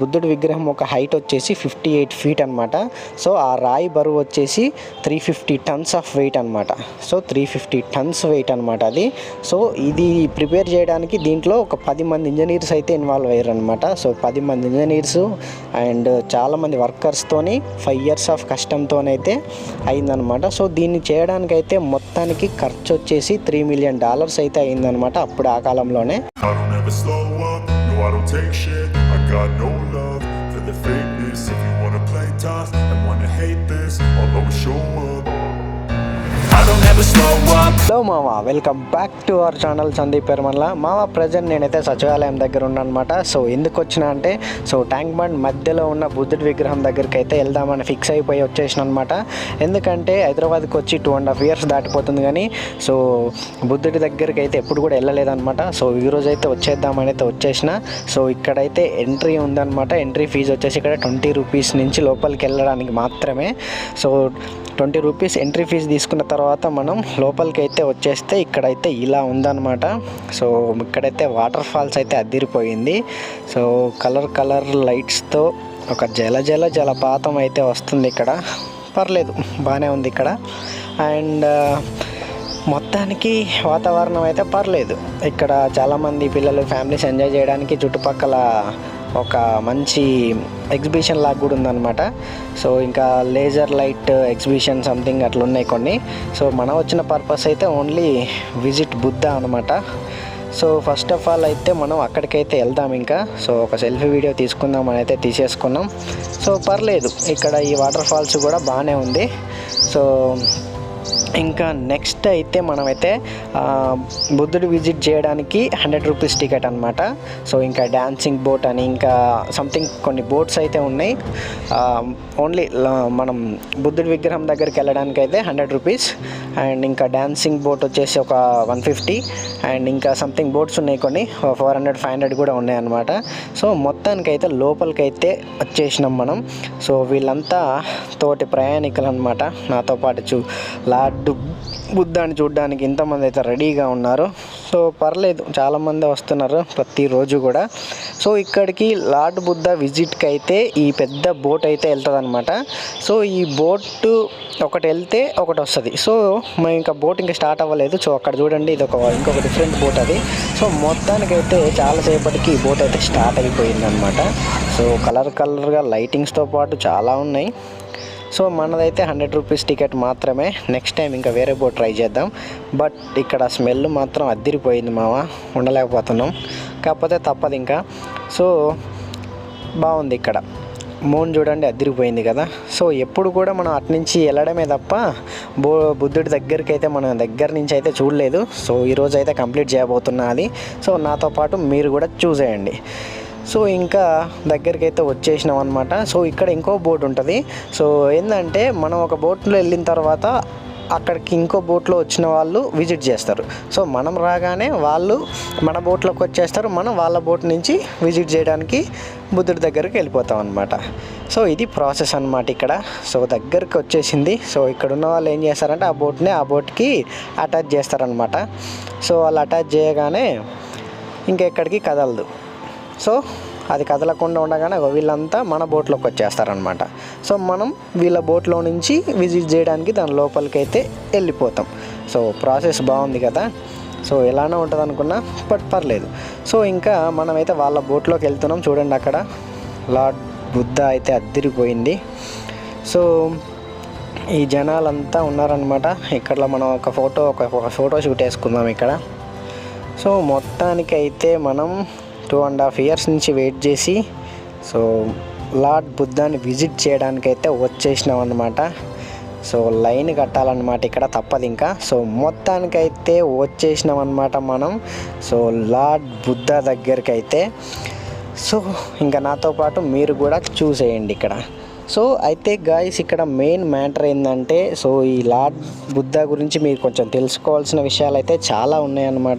బుద్ధుడి విగ్రహం ఒక హైట్ వచ్చేసి ఫిఫ్టీ ఎయిట్ ఫీట్ అనమాట సో ఆ రాయి బరువు వచ్చేసి three fifty tons of weight అనమాట so three fifty tons weight అనమాట అది. సో ఇది ప్రిపేర్ చేయడానికి దీంట్లో ఒక పది మంది ఇంజనీర్స్ అయితే ఇన్వాల్వ్ అయ్యారు అనమాట సో పది మంది ఇంజనీర్స్ అండ్ చాలామంది వర్కర్స్తోని ఫైవ్ ఇయర్స్ ఆఫ్ కష్టంతోనైతే అయిందనమాట సో దీన్ని చేయడానికైతే మొత్తానికి ఖర్చు వచ్చేసి త్రీ మిలియన్ డాలర్స్ అయితే అయిందనమాట అప్పుడు ఆ కాలంలోనే. I don't ever slow up, no I don't take shit. I got no tough and wanna hate this I'll always show up hello మామ welcome back to our channel Sandeep Peramalla మామ present నేనైతే సచివాలయం దగ్గర ఉన్నానమాట so ఎందుకు వచ్చిన అంటే so tank bund మధ్యలో ఉన్న బుద్ధుడి విగ్రహం దగ్గరికి అయితే వెళ్దామని ఫిక్స్ అయిపోయి వచ్చేసిన అనమాట ఎందుకంటే హైదరాబాద్కి వచ్చి టూ అండ్ హాఫ్ ఇయర్స్ దాటిపోతుంది కానీ సో బుద్ధుడి దగ్గరికి అయితే ఎప్పుడు కూడా వెళ్ళలేదన్నమాట. సో ఈరోజు అయితే వచ్చేద్దామని అయితే వచ్చేసిన. సో ఇక్కడైతే ఎంట్రీ ఉందన్నమాట. ఎంట్రీ ఫీజు వచ్చేసి ఇక్కడ ట్వంటీ రూపీస్ నుంచి లోపలికి వెళ్ళడానికి మాత్రమే. So twenty rupees entry fee తీసుకున్న తర్వాత మనం లోపలికి అయితే వచ్చేస్తే ఇక్కడైతే ఇలా ఉందన్నమాట. సో ఇక్కడైతే వాటర్ ఫాల్స్ అయితే అద్దిరిపోయింది. సో కలర్ కలర్ లైట్స్తో ఒక జల జల జలపాతం అయితే వస్తుంది ఇక్కడ. పర్లేదు బాగానే ఉంది ఇక్కడ. అండ్ మొత్తానికి వాతావరణం అయితే పర్లేదు. ఇక్కడ చాలామంది పిల్లలు ఫ్యామిలీస్ ఎంజాయ్ చేయడానికి చుట్టుపక్కల ఒక మంచి ఎగ్జిబిషన్ లాగా కూడా ఉందన్నమాట. సో ఇంకా లేజర్ లైట్ ఎగ్జిబిషన్ సంథింగ్ అట్లా ఉన్నాయి కొన్ని. సో మనం వచ్చిన పర్పస్ అయితే ఓన్లీ విజిట్ బుద్ధ అనమాట సో ఫస్ట్ ఆఫ్ ఆల్ అయితే మనం అక్కడికైతే వెళ్దాం ఇంకా. సో ఒక సెల్ఫీ వీడియో తీసుకుందాం అని అయితే తీసేసుకున్నాం. సో పర్లేదు ఇక్కడ ఈ వాటర్ ఫాల్స్ కూడా బాగానే ఉంది. సో ఇంకా నెక్స్ట్ అయితే మనమైతే బుద్ధుడు విజిట్ చేయడానికి హండ్రెడ్ రూపీస్ టికెట్ అనమాట సో ఇంకా డ్యాన్సింగ్ బోట్ అని ఇంకా సంథింగ్ కొన్ని బోట్స్ అయితే ఉన్నాయి. ఓన్లీ మనం బుద్ధుడి విగ్రహం దగ్గరికి వెళ్ళడానికి అయితే హండ్రెడ్ రూపీస్. అండ్ ఇంకా డ్యాన్సింగ్ బోట్ వచ్చేసి ఒక వన్ ఫిఫ్టీ. అండ్ ఇంకా సంథింగ్ బోట్స్ ఉన్నాయి కొన్ని ఫోర్ హండ్రెడ్ ఫైవ్ హండ్రెడ్ కూడా ఉన్నాయన్నమాట సో మొత్తానికైతే లోపలికైతే వచ్చేసినాం మనం. సో వీళ్ళంతా తోటి ప్రయాణికులు అనమాట నాతో పాటు చూ లార్డ్ బుద్ధాన్ని చూడడానికి ఇంతమంది అయితే రెడీగా ఉన్నారు. సో పర్లేదు చాలామంది వస్తున్నారు ప్రతిరోజు కూడా. సో ఇక్కడికి లార్డ్ బుద్ధ విజిట్కి అయితే ఈ పెద్ద బోట్ అయితే వెళ్తుంది అనమాట సో ఈ బోట్ ఒకటి వెళ్తే ఒకటి వస్తుంది. సో మేము ఇంకా బోట్ ఇంకా స్టార్ట్ అవ్వలేదు. సో అక్కడ చూడండి ఇది ఒక ఇంకొక డిఫరెంట్ బోట్ అది. సో మొత్తానికైతే చాలాసేపటికి ఈ బోట్ అయితే స్టార్ట్ అయిపోయింది అనమాట సో కలర్ కలర్గా లైటింగ్స్తో పాటు చాలా ఉన్నాయి. సో మనదైతే హండ్రెడ్ రూపీస్ టికెట్ మాత్రమే. నెక్స్ట్ టైం ఇంకా వేరే బోట్ ట్రై చేద్దాం. బట్ ఇక్కడ స్మెల్ మాత్రం అద్దిరిపోయింది మామ ఉండలేకపోతున్నాం. కాకపోతే తప్పదు ఇంకా. సో బాగుంది ఇక్కడ. మూన్ చూడండి అదిరిపోయింది కదా. సో ఎప్పుడు కూడా మనం అట్నుంచి వెళ్ళడమే తప్ప బో బుద్ధుడి దగ్గరికి అయితే మన దగ్గర నుంచి అయితే చూడలేదు. సో ఈరోజు అయితే కంప్లీట్ చేయబోతున్నా అది. సో నాతో పాటు మీరు కూడా చూసేయండి. సో ఇంకా దగ్గరికి అయితే వచ్చేసినాం అనమాట సో ఇక్కడ ఇంకో బోట్ ఉంటుంది. సో ఏంటంటే మనం ఒక బోట్లో వెళ్ళిన తర్వాత అక్కడికి ఇంకో బోట్లో వచ్చిన వాళ్ళు విజిట్ చేస్తారు. సో మనం రాగానే వాళ్ళు మన బోట్లోకి వచ్చేస్తారు. మనం వాళ్ళ బోట్ నుంచి విజిట్ చేయడానికి బుద్ధుడి దగ్గరికి వెళ్ళిపోతాం అనమాట సో ఇది ప్రాసెస్ అనమాట ఇక్కడ. సో దగ్గరికి వచ్చేసింది. సో ఇక్కడ ఉన్న వాళ్ళు ఏం చేస్తారంటే ఆ బోట్ని ఆ బోట్కి అటాచ్ చేస్తారనమాట సో వాళ్ళు అటాచ్ చేయగానే ఇంకెక్కడికి కదలదు. సో అది కదలకుండా ఉండగానే వీళ్ళంతా మన బోట్లోకి వచ్చేస్తారనమాట సో మనం వీళ్ళ బోట్లో నుంచి విజిట్ చేయడానికి దాని లోపలికి అయితే వెళ్ళిపోతాం. సో ప్రాసెస్ బాగుంది కదా. సో ఎలానే ఉంటుంది అనుకున్నా బట్ పర్లేదు. సో ఇంకా మనమైతే వాళ్ళ బోట్లోకి వెళ్తున్నాం చూడండి అక్కడ. లార్డ్ బుద్ధ అయితే అద్దిరిపోయింది. సో ఈ జనాలంతా ఉన్నారనమాట ఇక్కడ మనం ఒక ఫోటో ఒక ఒక ఫోటో షూట్ వేసుకుందాం ఇక్కడ. సో మొత్తానికి అయితే మనం టూ అండ్ హాఫ్ ఇయర్స్ నుంచి వెయిట్ చేసి సో లార్డ్ బుద్ధాన్ని విజిట్ చేయడానికి అయితే వచ్చేసినాం అనమాట సో లైన్ కట్టాలన్నమాట ఇక్కడ తప్పదు ఇంకా. సో మొత్తానికైతే వచ్చేసినాం అనమాట మనం. సో లార్డ్ బుద్ధ దగ్గరికి అయితే సో ఇంకా నాతో పాటు మీరు కూడా చూసేయండి ఇక్కడ. సో అయితే గాయస్ ఇక్కడ మెయిన్ మ్యాటర్ ఏంటంటే సో ఈ లార్డ్ బుద్ధ గురించి మీరు కొంచెం తెలుసుకోవాల్సిన విషయాలు అయితే చాలా ఉన్నాయన్నమాట.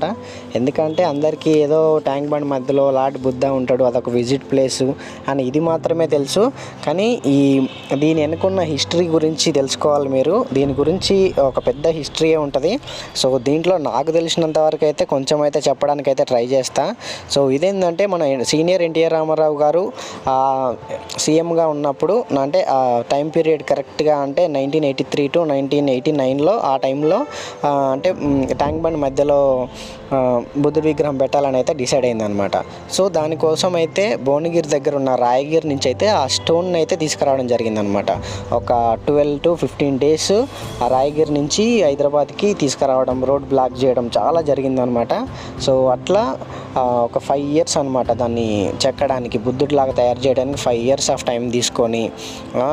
ఎందుకంటే అందరికీ ఏదో ట్యాంక్ బండ్ మధ్యలో లార్డ్ బుద్ధ ఉంటాడు అదొక విజిట్ ప్లేస్ అని ఇది మాత్రమే తెలుసు. కానీ ఈ దీని వెనుకున్న హిస్టరీ గురించి తెలుసుకోవాలి మీరు. దీని గురించి ఒక పెద్ద హిస్టరీయే ఉంటుంది. సో దీంట్లో నాకు తెలిసినంత వరకు అయితే కొంచెం అయితే చెప్పడానికి అయితే ట్రై చేస్తా. సో ఇదేంటంటే మన సీనియర్ ఎన్టీఆర్ రామారావు గారు సీఎంగా ఉన్నప్పుడు నా- అంటే ఆ టైం పీరియడ్ కరెక్ట్గా అంటే nineteen eighty three to nineteen eighty నైన్లో ఆ టైంలో అంటే ట్యాంక్ బండ్ మధ్యలో బుద్ధుడి విగ్రహం పెట్టాలని అయితే డిసైడ్ అయిందనమాట సో దానికోసం అయితే భువనగిరి దగ్గర ఉన్న రాయగిరి నుంచి అయితే ఆ స్టోన్ అయితే తీసుకురావడం జరిగిందనమాట ఒక ట్వెల్వ్ టు ఫిఫ్టీన్ డేస్ ఆ రాయగిరి నుంచి హైదరాబాద్కి తీసుకురావడం రోడ్ బ్లాక్ చేయడం చాలా జరిగిందనమాట సో అట్లా ఒక ఫైవ్ ఇయర్స్ అనమాట దాన్ని చెక్కడానికి బుద్ధుడిలాగా తయారు చేయడానికి ఫైవ్ ఇయర్స్ ఆఫ్ టైం తీసుకొని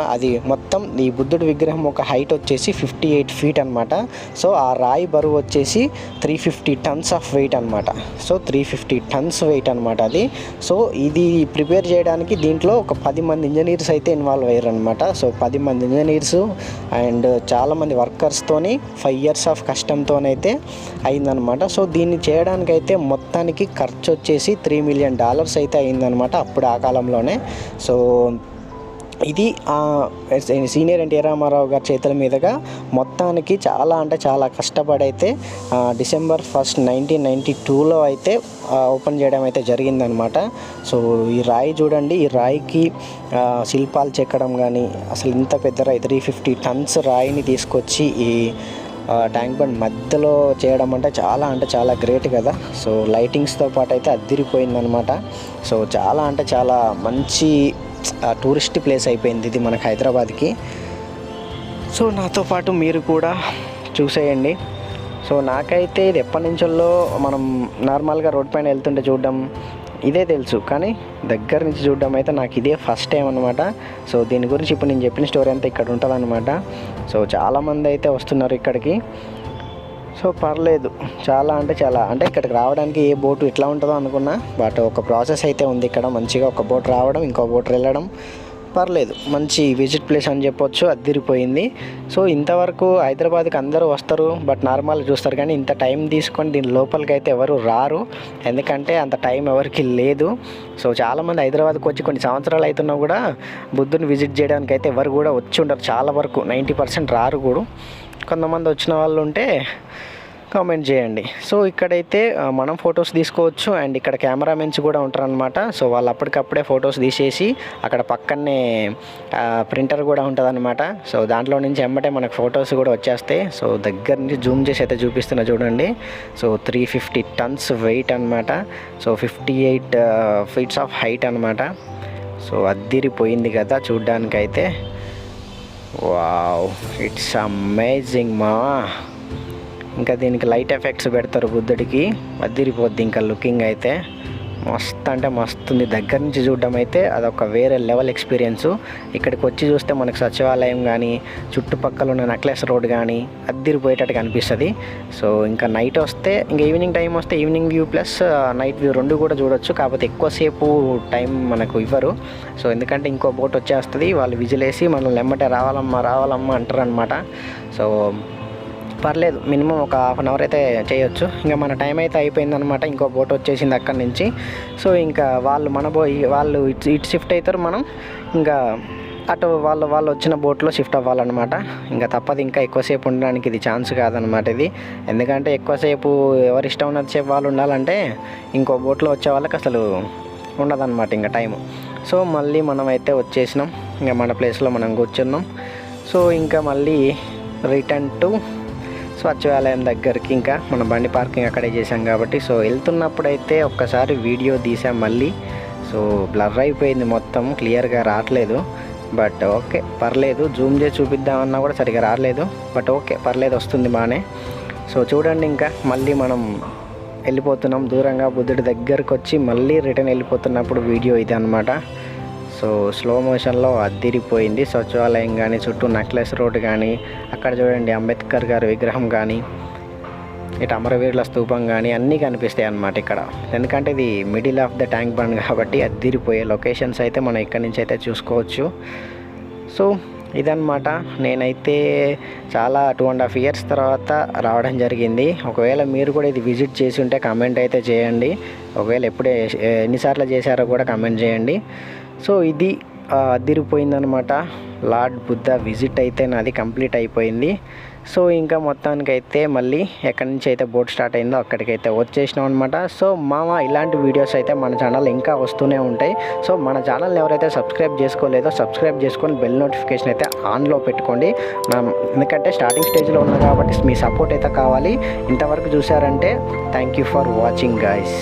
అది మొత్తం ఈ బుద్ధుడి విగ్రహం ఒక హైట్ వచ్చేసి ఫిఫ్టీ ఎయిట్ ఫీట్ అనమాట సో ఆ రాయి బరువు వచ్చేసి three fifty tons of weight అనమాట so three fifty tons weight అనమాట అది. సో ఇది ప్రిపేర్ చేయడానికి దీంట్లో ఒక పది మంది ఇంజనీర్స్ అయితే ఇన్వాల్వ్ అయ్యారు అనమాట సో పది మంది ఇంజనీర్స్ అండ్ చాలామంది వర్కర్స్తోని ఫైవ్ ఇయర్స్ ఆఫ్ కష్టంతోనైతే అయిందనమాట సో దీన్ని చేయడానికైతే మొత్తానికి ఖర్చు వచ్చేసి త్రీ మిలియన్ డాలర్స్ అయితే అయిందనమాట అప్పుడు ఆ కాలంలోనే. సో ఇది సీనియర్ ఎన్టీ రామారావు గారి చేతుల మీదుగా మొత్తానికి చాలా అంటే చాలా కష్టపడైతే డిసెంబర్ ఫస్ట్ నైన్టీన్ నైంటీ టూలో అయితే ఓపెన్ చేయడం అయితే జరిగిందనమాట. సో ఈ రాయి చూడండి ఈ రాయికి శిల్పాలు చెక్కడం కానీ అసలు ఇంత పెద్ద రాయి త్రీ ఫిఫ్టీ టన్స్ రాయిని తీసుకొచ్చి ఈ ట్యాంక్ బండ్ మధ్యలో చేయడం అంటే చాలా అంటే చాలా గ్రేట్ కదా. సో లైటింగ్స్తో పాటు అయితే అద్దిరిపోయిందనమాట. సో చాలా అంటే చాలా మంచి టూరిస్ట్ ప్లేస్ అయిపోయింది ఇది మనకు హైదరాబాద్కి. సో నాతో పాటు మీరు కూడా చూసేయండి. సో నాకైతే ఇది ఎప్పటి నుంచో మనం నార్మల్గా రోడ్ పైన వెళ్తుంటే చూడడం ఇదే తెలుసు. కానీ దగ్గర నుంచి చూడడం అయితే నాకు ఇదే ఫస్ట్ టైం అనమాట సో దీని గురించి ఇప్పుడు నేను చెప్పిన స్టోరీ అంతా ఇక్కడ ఉంటుంది సో చాలామంది అయితే వస్తున్నారు ఇక్కడికి. సో పర్లేదు. చాలా అంటే చాలా. అంటే ఇక్కడికి రావడానికి ఏ బోటు ఎట్లా ఉంటుందో అనుకున్నా బట్ ఒక ప్రాసెస్ అయితే ఉంది ఇక్కడ. మంచిగా ఒక బోట్ రావడం ఇంకో బోట్ వెళ్ళడం. పర్లేదు. మంచి విజిట్ ప్లేస్ అని చెప్పొచ్చు. అద్దిరిపోయింది. సో ఇంతవరకు హైదరాబాద్కి అందరూ వస్తారు బట్ నార్మల్ చూస్తారు. కానీ ఇంత టైం తీసుకొని దీని లోపలికి అయితే ఎవరు రారు. ఎందుకంటే అంత టైం ఎవరికి లేదు. సో చాలామంది హైదరాబాద్కి వచ్చి కొన్ని సంవత్సరాలు అవుతున్నా కూడా బుద్ధుని విజిట్ చేయడానికి అయితే ఎవరు కూడా వచ్చి ఉండరు. చాలా వరకు నైంటీ పర్సెంట్ రారు కూడా. కొంతమంది వచ్చిన వాళ్ళు ఉంటే కామెంట్ చేయండి. సో ఇక్కడైతే మనం ఫొటోస్ తీసుకోవచ్చు అండ్ ఇక్కడ కెమెరామెన్స్ కూడా ఉంటారనమాట సో వాళ్ళు అప్పటికప్పుడే ఫొటోస్ తీసేసి అక్కడ పక్కనే ప్రింటర్ కూడా ఉంటుందన్నమాట. సో దాంట్లో నుంచి ఎమ్మటే మనకు ఫొటోస్ కూడా వచ్చేస్తాయి సో దగ్గర నుంచి జూమ్ చేసి అయితే చూపిస్తున్నా చూడండి. So three fifty tons weight అనమాట so fifty eight feets of height అనమాట సో అద్దిరిపోయింది కదా చూడ్డానికైతే. వావ్ ఇట్స్ అమేజింగ్ మా ఇంకా దీనికి లైట్ ఎఫెక్ట్స్ పెడతారు బుద్ధుడికి. అదిరిపోద్ది ఇంకా లుకింగ్ అయితే. మస్త్ అంటే మస్తు ఉంది. దగ్గర నుంచి చూడడం అయితే అదొక వేరే లెవెల్ ఎక్స్పీరియన్స్. ఇక్కడికి వచ్చి చూస్తే మనకు సచివాలయం కానీ చుట్టుపక్కల ఉన్న నెక్లెస్ రోడ్ కానీ అద్దిరిపోయేటట్టుగా అనిపిస్తుంది. సో ఇంకా నైట్ వస్తే ఇంకా ఈవినింగ్ టైం వస్తే evening view plus night view రెండు కూడా చూడొచ్చు. కాకపోతే ఎక్కువసేపు టైం మనకు ఇవ్వరు. సో ఎందుకంటే ఇంకో బోట్ వచ్చేస్తుంది. వాళ్ళు విజిలేసి మనల్ని ఎమ్మటే రావాలమ్మా రావాలమ్మా అంటారు అనమాట సో పర్లేదు మినిమం ఒక హాఫ్ అన్ అవర్ అయితే చేయొచ్చు. ఇంకా మన టైం అయితే అయిపోయిందనమాట ఇంకో బోట్ వచ్చేసింది అక్కడి నుంచి. సో ఇంకా వాళ్ళు మన బో వాళ్ళు ఇటు ఇటు షిఫ్ట్ అవుతారు మనం. ఇంకా అటు వాళ్ళు వాళ్ళు వచ్చిన బోట్లో షిఫ్ట్ అవ్వాలన్నమాట. ఇంకా తప్పదు ఇంకా ఎక్కువసేపు ఉండడానికి ఇది ఛాన్స్ కాదనమాట ఇది. ఎందుకంటే ఎక్కువసేపు ఎవరు ఇష్టం ఉన్నంతసేపు వాళ్ళు ఉండాలంటే ఇంకో బోట్లో వచ్చే వాళ్ళకి అసలు ఉండదన్నమాట ఇంకా టైము సో మళ్ళీ మనం అయితే వచ్చేసినాం. ఇంకా మన ప్లేస్లో మనం కూర్చున్నాం. సో ఇంకా మళ్ళీ రిటర్న్ టు సచివాలయం దగ్గరికి ఇంకా మన బండి పార్కింగ్ అక్కడే చేసాం కాబట్టి. సో వెళ్తున్నప్పుడు అయితే ఒక్కసారి వీడియో తీసాం మళ్ళీ. సో బ్లర్ అయిపోయింది మొత్తం క్లియర్గా రావట్లేదు. బట్ ఓకే పర్లేదు. జూమ్ చేసి చూపిద్దామన్నా కూడా సరిగా రాలేదు బట్ ఓకే పర్లేదు వస్తుంది బాగానే. సో చూడండి ఇంకా మళ్ళీ మనం వెళ్ళిపోతున్నాం. దూరంగా బుద్ధుడి దగ్గరకు వచ్చి మళ్ళీ రిటర్న్ వెళ్ళిపోతున్నప్పుడు వీడియో ఇది అనమాట సో స్లో మోషన్లో అద్దిరిపోయింది. సచివాలయం కానీ చుట్టూ నెక్లెస్ రోడ్ కానీ అక్కడ చూడండి అంబేద్కర్ గారి విగ్రహం కానీ ఇటు అమరవీరుల స్తూపం కానీ అన్నీ కనిపిస్తాయి అన్నమాట ఇక్కడ. ఎందుకంటే ఇది middle of the tank bund కాబట్టి అద్దిరిపోయే లొకేషన్స్ అయితే మనం ఇక్కడి నుంచి అయితే చూసుకోవచ్చు. సో ఇదన్నమాట. నేనైతే చాలా టూ అండ్ హాఫ్ ఇయర్స్ తర్వాత రావడం జరిగింది. ఒకవేళ మీరు కూడా ఇది విజిట్ చేసి ఉంటే కమెంట్ అయితే చేయండి. ఒకవేళ ఎప్పుడే ఎన్నిసార్లు చేశారో కూడా కమెంట్ చేయండి. సో ఇది అదిరిపోయిందనమాట లార్డ్ బుద్ధ విజిట్ అయితే నాది కంప్లీట్ అయిపోయింది. సో ఇంకా మొత్తానికైతే మళ్ళీ ఎక్కడి నుంచి అయితే బోట్ స్టార్ట్ అయిందో అక్కడికైతే వచ్చేసినాం అనమాట సో మామ ఇలాంటి వీడియోస్ అయితే మన ఛానల్ ఇంకా వస్తూనే ఉంటాయి. సో మన ఛానల్ని ఎవరైతే సబ్స్క్రైబ్ చేసుకోలేదో సబ్స్క్రైబ్ చేసుకొని బెల్ నోటిఫికేషన్ అయితే ఆన్లో పెట్టుకోండి. ఎందుకంటే స్టార్టింగ్ స్టేజ్లో ఉన్నా కాబట్టి మీ సపోర్ట్ అయితే కావాలి. ఇంతవరకు చూసారంటే thank you for watching guys.